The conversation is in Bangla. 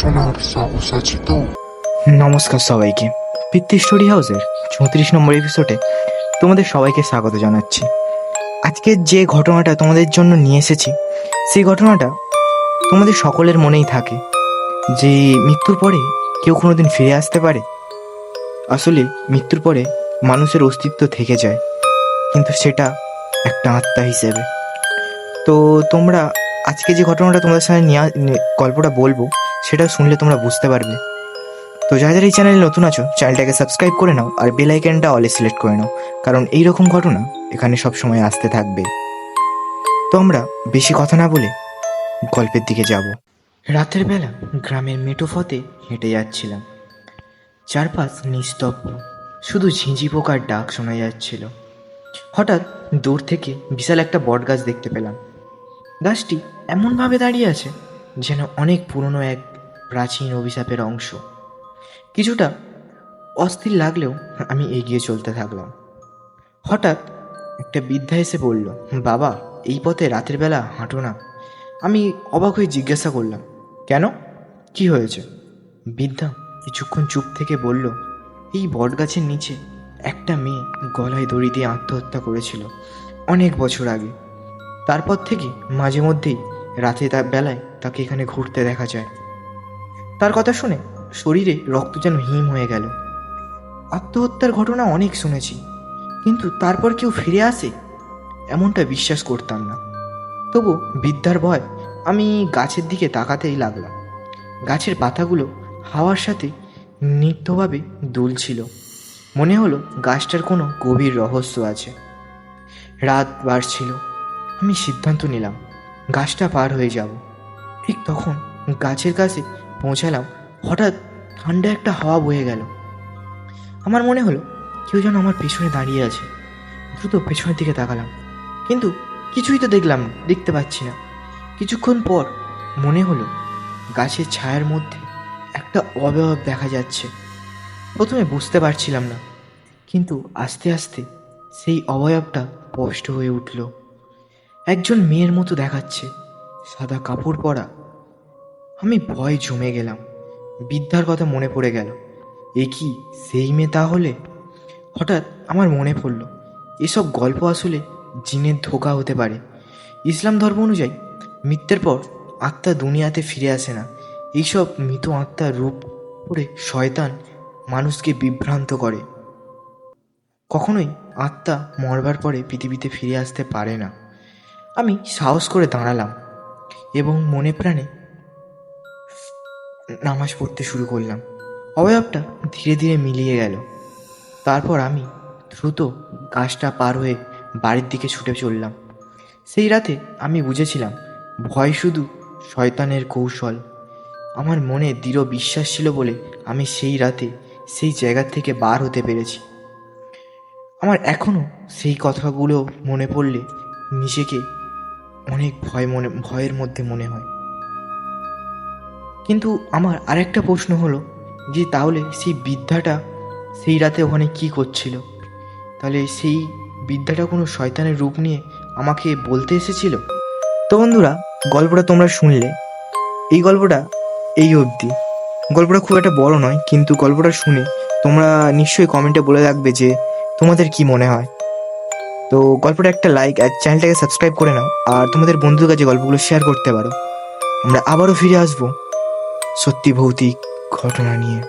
শোনার সাহস আছে তো নমস্কার সবাইকে। পিতৃ স্টোরি হাউসের চৌত্রিশ নম্বর এপিসোডে তোমাদের সবাইকে স্বাগত জানাচ্ছি। আজকে যে ঘটনাটা তোমাদের জন্য নিয়ে এসেছি, সেই ঘটনাটা তোমাদের সকলের মনেই থাকে যে মৃত্যুর পরে কেউ কোনোদিন ফিরে আসতে পারে। আসলে মৃত্যুর পরে মানুষের অস্তিত্ব থেকে যায়, কিন্তু সেটা একটা আত্মা হিসেবে। তো তোমরা আজকে যে ঘটনাটা তোমাদের সাথে নিয়ে গল্পটা বলব সেটা শুনলে তোমরা বুঝতে পারবে। তো যারা যারা এই চ্যানেলে নতুন আছো, চ্যানেলটাকে সাবস্ক্রাইব করে নাও আর বেল আইকনটা অলে সিলেক্ট করে নাও, কারণ এই রকম ঘটনা এখানে সব সময় আসতে থাকবে। তো আমরা বেশি কথা না বলে গল্পের দিকে যাব। রাতের বেলা গ্রামের মেটো পথে হেঁটে যাচ্ছিলাম। চারপাশ নিস্তব্ধ, শুধু ঝিঁঝি পোকার ডাক শোনা যাচ্ছিল। হঠাৎ দূর থেকে বিশাল একটা বট গাছ দেখতে পেলাম। গাছটি এমনভাবে দাঁড়িয়ে আছে যেন অনেক পুরনো এক প্রাচীন অভিশাপের অংশ। কিছুটা অস্থির লাগলেও আমি এগিয়ে চলতে থাকলাম। হঠাৎ একটা বৃদ্ধা এসে বলল, বাবা, এই পথে রাতের বেলা হাঁটো না। আমি অবাক হয়ে জিজ্ঞাসা করলাম, কেন? কি হয়েছে? বৃদ্ধা কিছুক্ষণ চুপ থেকে বলল, এই বটগাছের নিচে একটা মেয়ে গলায় দড়ি দিয়ে আত্মহত্যা করেছিল অনেক বছর আগে। তারপর থেকে মাঝে মধ্যেই রাতে বেলায় তাকে এখানে ঘুরতে দেখা যায়। তার কথা শুনে শরীরে রক্ত যেন হিম হয়ে গেল। আত্মহত্যার ঘটনা অনেক শুনেছি, কিন্তু তারপর কেউ ফিরে আসে, এমনটা বিশ্বাস করতাম না। তবু বিদ্যার ভয়, আমি গাছের দিকে তাকাতেই লাগলাম। গাছের পাতাগুলো হাওয়ার সাথে নৃত্যভাবে দুলছিল। মনে হলো গাছটার কোনো গভীর রহস্য আছে। রাত বাড়ছিল, আমি সিদ্ধান্ত নিলাম, গাছটা পার হয়ে যাব। ঠিক তখন গাছের কাছে পৌঁছালাম, হঠাৎ ঠান্ডা একটা হাওয়া বয়ে গেল। আমার মনে হলো কেউ যেন আমার পেছনে দাঁড়িয়ে আছে। দ্রুত পেছনের দিকে তাকালাম, কিন্তু কিছুই তো দেখলাম দেখতে পাচ্ছি না। কিছুক্ষণ পর মনে হলো গাছের ছায়ার মধ্যে একটা অবয়ব দেখা যাচ্ছে। প্রথমে বুঝতে পারছিলাম না, কিন্তু আস্তে আস্তে সেই অবয়বটা স্পষ্ট হয়ে উঠল। একজন মেয়ের মতো দেখাচ্ছে, সাদা কাপড় পরা আমি ভয় জমে গেলাম। বিদ্যার কথা মনে পড়ে গেল। এ কি সেই মেয়ে তাহলে? হঠাৎ আমার মনে পড়ল, এসব গল্প আসলে জিনের ধোকা হতে পারে। ইসলাম ধর্ম অনুযায়ী মৃত্যুর পর আত্মা দুনিয়াতে ফিরে আসে না। এইসব মৃত আত্মার রূপ করে শয়তান মানুষকে বিভ্রান্ত করে। কখনোই আত্মা মরবার পরে পৃথিবীতে ফিরে আসতে পারে না। আমি সাহস করে দাঁড়ালাম এবং মনে প্রাণে নামাজ পড়তে শুরু করলাম। অবয়বটা ধীরে ধীরে মিলিয়ে গেল। তারপর আমি দ্রুত গাছটা পার হয়ে বাড়ির দিকে ছুটে চললাম। সেই রাতে আমি বুঝেছিলাম, ভয় শুধু শয়তানের কৌশল। আমার মনে দৃঢ় বিশ্বাস ছিল বলে আমি সেই রাতে সেই জায়গা থেকে বার হতে পেরেছি। আমার এখনও সেই কথাগুলো মনে পড়লে নিজেকে অনেক ভয় মনে, ভয়ের মধ্যে মনে হয়। কিন্তু আমার আরেকটা প্রশ্ন হলো যে তাহলে সেই বিদ্যাটা সেই রাতে ওখানে কি করছিল? তাহলে সেই বিদ্যাটা কোনো শয়তানের রূপ নিয়ে আমাকে বলতে এসেছিল? তো বন্ধুরা, গল্পটা তোমরা শুনলে। এই গল্পটা এই অবধি। গল্পটা খুব একটা বড় নয়, কিন্তু গল্পটা শুনে তোমরা নিশ্চয়ই কমেন্টে বলে রাখবে যে তোমাদের কি মনে হয়। তো গল্পটা একটা লাইক আর চ্যানেলটাকে সাবস্ক্রাইব করে নাও, আর তোমাদের বন্ধুদের কাছে গল্পগুলো শেয়ার করতে পারো। আমরা আবারও ফিরে আসব সত্যি ভৌতিক ঘটনা নিয়ে।